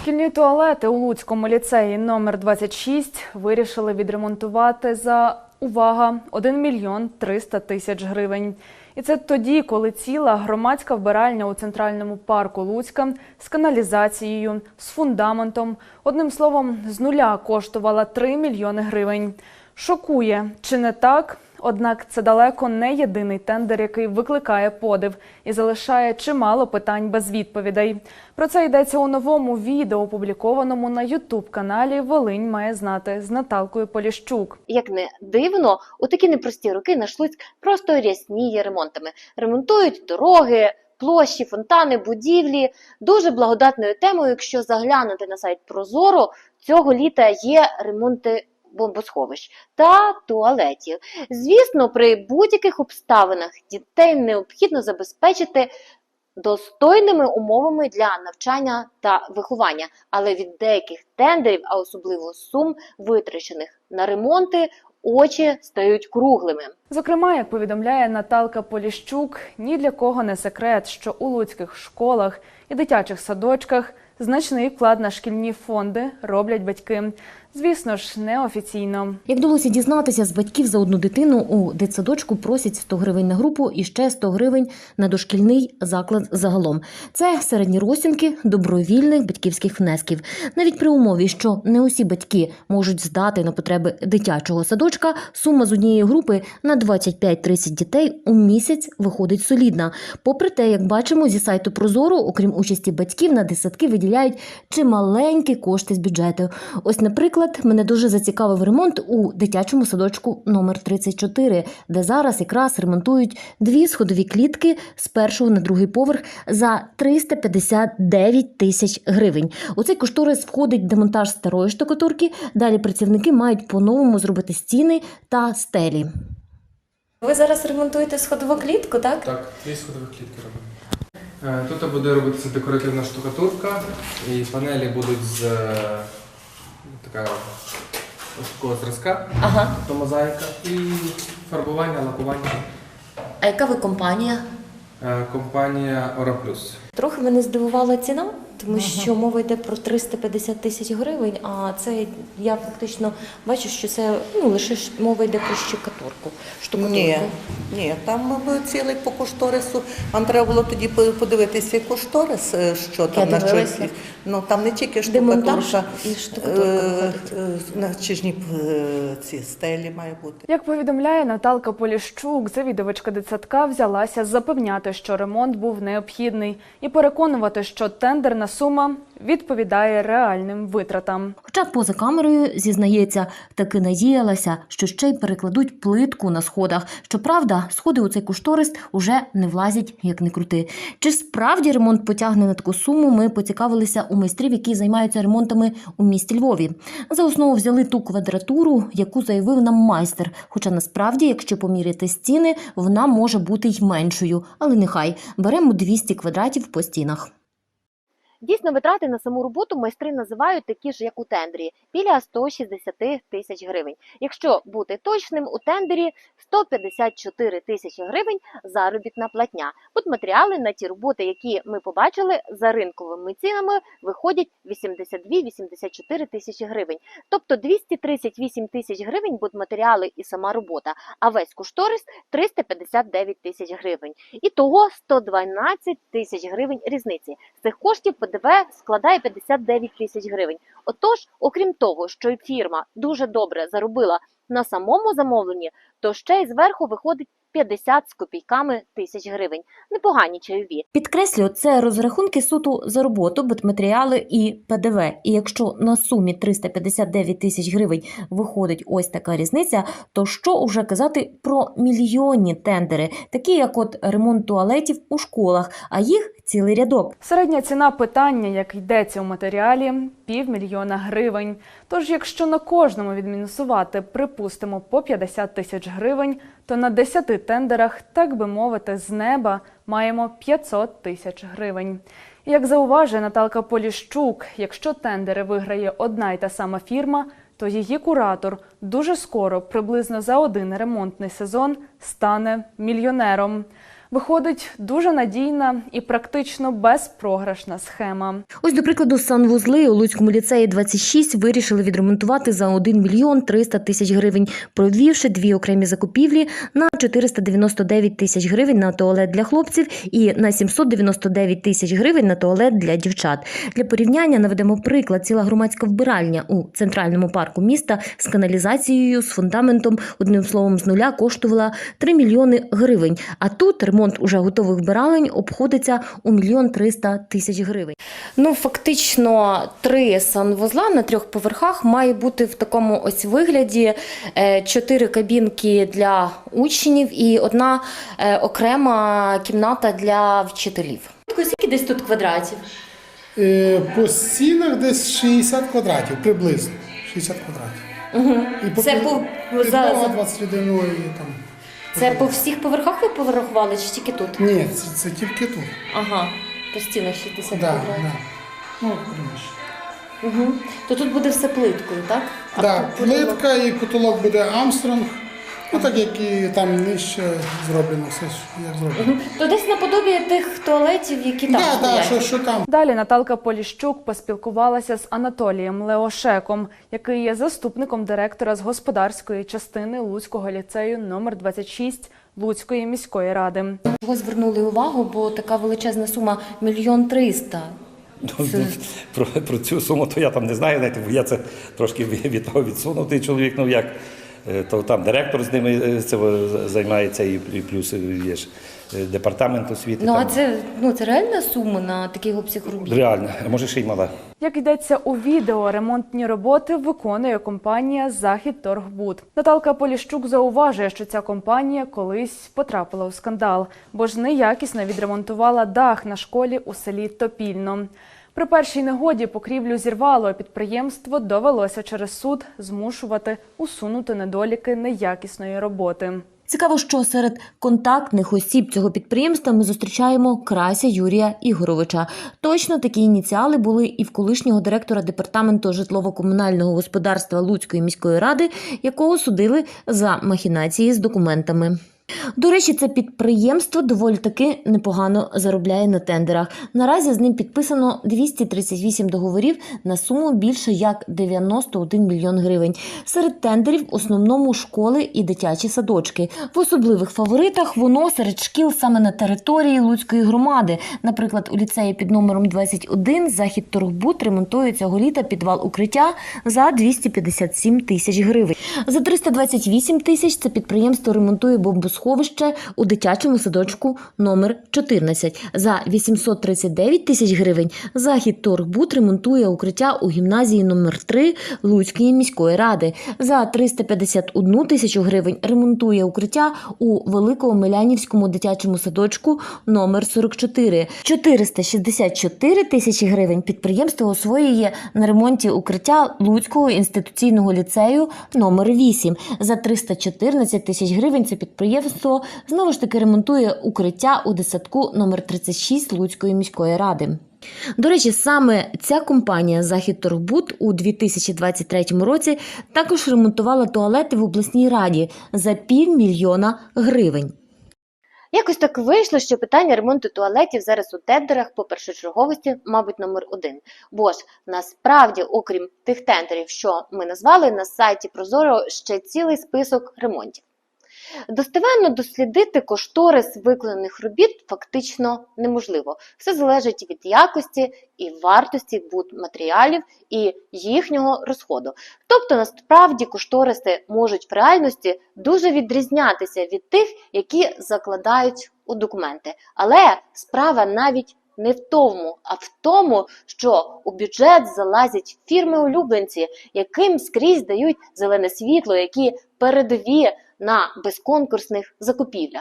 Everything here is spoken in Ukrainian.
Шкільні туалети у Луцькому ліцеї номер 26 вирішили відремонтувати за увага 1 мільйон 300 тисяч гривень. І це тоді, коли ціла громадська вбиральня у центральному парку Луцька з каналізацією, з фундаментом, одним словом, з нуля коштувала 3 мільйони гривень. Шокує, чи не так? Однак це далеко не єдиний тендер, який викликає подив і залишає чимало питань без відповідей. Про це йдеться у новому відео, опублікованому на Ютуб-каналі Волинь має знати з Наталкою Поліщук. Як не дивно, у такі непрості роки наш Луцьк просто рясніє ремонтами. Ремонтують дороги, площі, фонтани, будівлі. Дуже благодатною темою, якщо заглянути на сайт Прозоро, цього літа є ремонти бомбосховищ та туалетів. Звісно, при будь-яких обставинах дітей необхідно забезпечити достойними умовами для навчання та виховання, але від деяких тендерів, а особливо сум, витрачених на ремонти, очі стають круглими. Зокрема, як повідомляє Наталка Поліщук, ні для кого не секрет, що у луцьких школах і дитячих садочках значний вклад на шкільні фонди роблять батьки. Звісно ж, неофіційно. Як вдалося дізнатися, з батьків за одну дитину у дитсадочку просять 100 гривень на групу і ще 100 гривень на дошкільний заклад загалом. Це середні розцінки добровільних батьківських внесків. Навіть при умові, що не усі батьки можуть здати на потреби дитячого садочка, сума з однієї групи на 25-30 дітей у місяць виходить солідна. Попри те, як бачимо зі сайту Прозоро, окрім участі батьків, на дитсадки виділяють чималенькі кошти з бюджету. Ось, наприклад, мене дуже зацікавив ремонт у дитячому садочку номер 34, де зараз якраз ремонтують дві сходові клітки з першого на другий поверх за 359 тисяч гривень. У цей кошторис входить демонтаж старої штукатурки. Далі працівники мають по-новому зробити стіни та стелі. Ви зараз ремонтуєте сходову клітку, так? Так, дві сходових клітки робимо. Е, Тут буде робитися декоративна штукатурка, і панелі будуть з е, така, ось такого зразка, Ага. тобто мозаїка, і фарбування, лакування. А яка ви компанія? Е, Компанія Ора Плюс. Трохи мене здивувала ціна, тому що мова йде про 350 тисяч гривень, а це я фактично бачу, що це ну, лише мова йде про щекатурку. штукатурку. Ні, ні, там е, цілий по кошторису. Вам треба було тоді по- подивитися кошторис, е, що там на дивилася. що. Ну там не тільки штукатурка, і штукатурка е, виходить. е, начижні е, ці стелі має бути. Як повідомляє Наталка Поліщук, завідувачка дитсадка взялася запевняти, що ремонт був необхідний, і переконувати, що тендерна сума відповідає реальним витратам. Хоча поза камерою зізнається, таки надіялася, що ще й перекладуть плитку на сходах. Щоправда, сходи у цей кошторис уже не влазять, як не крути. Чи справді ремонт потягне на таку суму? Ми поцікавилися у майстрів, які займаються ремонтами у місті Львові. За основу взяли ту квадратуру, яку заявив нам майстер. Хоча насправді, якщо поміряти стіни, вона може бути й меншою. Але нехай беремо 200 квадратів по стінах. Дійсно, витрати на саму роботу майстри називають такі ж, як у тендері, біля 160 тисяч гривень. Якщо бути точним, у тендері 154 тисячі гривень заробітна платня. Будматеріали на ті роботи, які ми побачили, за ринковими цінами виходять 82-84 тисячі гривень. Тобто 238 тисяч гривень будматеріали і сама робота, а весь кошторис 359 тисяч гривень. І того 112 тисяч гривень різниці. З цих коштів ПДВ складає 59 тисяч гривень. Отож, окрім того, що фірма дуже добре заробила на самому замовленні, то ще й зверху виходить 50 з копійками тисяч гривень. Непогані чайові. Підкреслю, це розрахунки суто за роботу, будматеріали і ПДВ. І якщо на сумі 359 тисяч гривень виходить ось така різниця, то що уже казати про мільйонні тендери, такі як от ремонт туалетів у школах, а їх цілий рядок. Середня ціна питання, як йдеться у матеріалі, півмільйона гривень. Тож, якщо на кожному відмінусувати, припустимо, по 50 тисяч гривень, то на 10 тендерах, так би мовити, з неба маємо 500 тисяч гривень. І Як зауважує Наталка Поліщук, якщо тендери виграє одна й та сама фірма, то її куратор дуже скоро, приблизно за один ремонтний сезон, стане мільйонером. Виходить дуже надійна і практично безпрограшна схема. Ось, до прикладу, санвузли у Луцькому ліцеї 26 вирішили відремонтувати за 1 мільйон 300 тисяч гривень, провівши дві окремі закупівлі на 499 тисяч гривень на туалет для хлопців і на 799 тисяч гривень на туалет для дівчат. Для порівняння наведемо приклад ціла громадська вбиральня у центральному парку міста з каналізацією, з фундаментом, одним словом, з нуля коштувала 3 мільйони гривень. А тут ремонт уже готових вбиралень обходиться у мільйон 300 тисяч гривень. Ну, фактично, три санвузла на трьох поверхах має бути в такому ось вигляді: Е, чотири кабінки для учнів і одна е, окрема кімната для вчителів. Скільки десь тут квадратів? Е, По стінах десь 60 квадратів, приблизно 60 квадратів. Угу. І по Це під- по, за, 21 ну, і там. Це по всіх поверхах ви порахували чи тільки тут? Ні, це, це тільки тут. Ага, по стінах 60 Да, квадратів. да. Ну, приміщення. Угу. То тут буде все плиткою, так? А Да, потолок- плитка і потолок буде Амстронг. Ну так як і там нижче зроблено, все ж як зроблено. То десь наподобі тих туалетів, які там Так, да, стоять. що, що там. Далі Наталка Поліщук поспілкувалася з Анатолієм Леошеком, який є заступником директора з господарської частини Луцького ліцею номер 26 Луцької міської ради. Чого звернули увагу, бо така величезна сума мільйон триста. Ну, Про, про цю суму то я там не знаю, знаєте, бо я це трошки від від того відсунутий чоловік, ну як, то там директор з ними е, це займається, і плюс є ж е, департамент освіти. Ну а там. це ну це реальна сума на такий обсяг робіт? Реально, а може ще й мала. Як йдеться у відео, ремонтні роботи виконує компанія Захід Торгбуд. Наталка Поліщук зауважує, що ця компанія колись потрапила у скандал, бо ж неякісно відремонтувала дах на школі у селі Топільно. При першій негоді покрівлю зірвало, а підприємство довелося через суд змушувати усунути недоліки неякісної роботи. Цікаво, що серед контактних осіб цього підприємства ми зустрічаємо Крася Юрія Ігоровича. Точно такі ініціали були і в колишнього директора департаменту житлово-комунального господарства Луцької міської ради, якого судили за махінації з документами. До речі, це підприємство доволі таки непогано заробляє на тендерах. Наразі з ним підписано 238 договорів на суму більше як 91 мільйон гривень. Серед тендерів в основному школи і дитячі садочки. В особливих фаворитах воно серед шкіл саме на території Луцької громади. Наприклад, у ліцеї під номером 21 захід Торгбут ремонтує цього літа підвал укриття за 257 тисяч гривень. За 328 тисяч це підприємство ремонтує бомбосховище у дитячому садочку номер 14. За 839 тисяч гривень захід Торгбут ремонтує укриття у гімназії номер 3 Луцької міської ради. За 351 тисячу гривень ремонтує укриття у Великоомелянівському дитячому садочку номер 44. 464 тисячі гривень підприємство освоює на ремонті укриття Луцького інституційного ліцею номер 8. За 314 тисяч гривень це підприємство знову ж таки ремонтує укриття у дитсадку номер 36 Луцької міської ради. До речі, саме ця компанія Захід Торгбут у 2023 році також ремонтувала туалети в обласній раді за півмільйона гривень. Якось так вийшло, що питання ремонту туалетів зараз у тендерах по першочерговості, мабуть, номер один. Бо ж насправді, окрім тих тендерів, що ми назвали, на сайті Прозоро ще цілий список ремонтів. Достеменно дослідити кошторис виконаних робіт фактично неможливо. Все залежить від якості і вартості будматеріалів і їхнього розходу. Тобто, насправді кошториси можуть в реальності дуже відрізнятися від тих, які закладають у документи. Але справа навіть не в тому, а в тому, що у бюджет залазять фірми-улюбленці, яким скрізь дають зелене світло, які передові на безконкурсних закупівлях.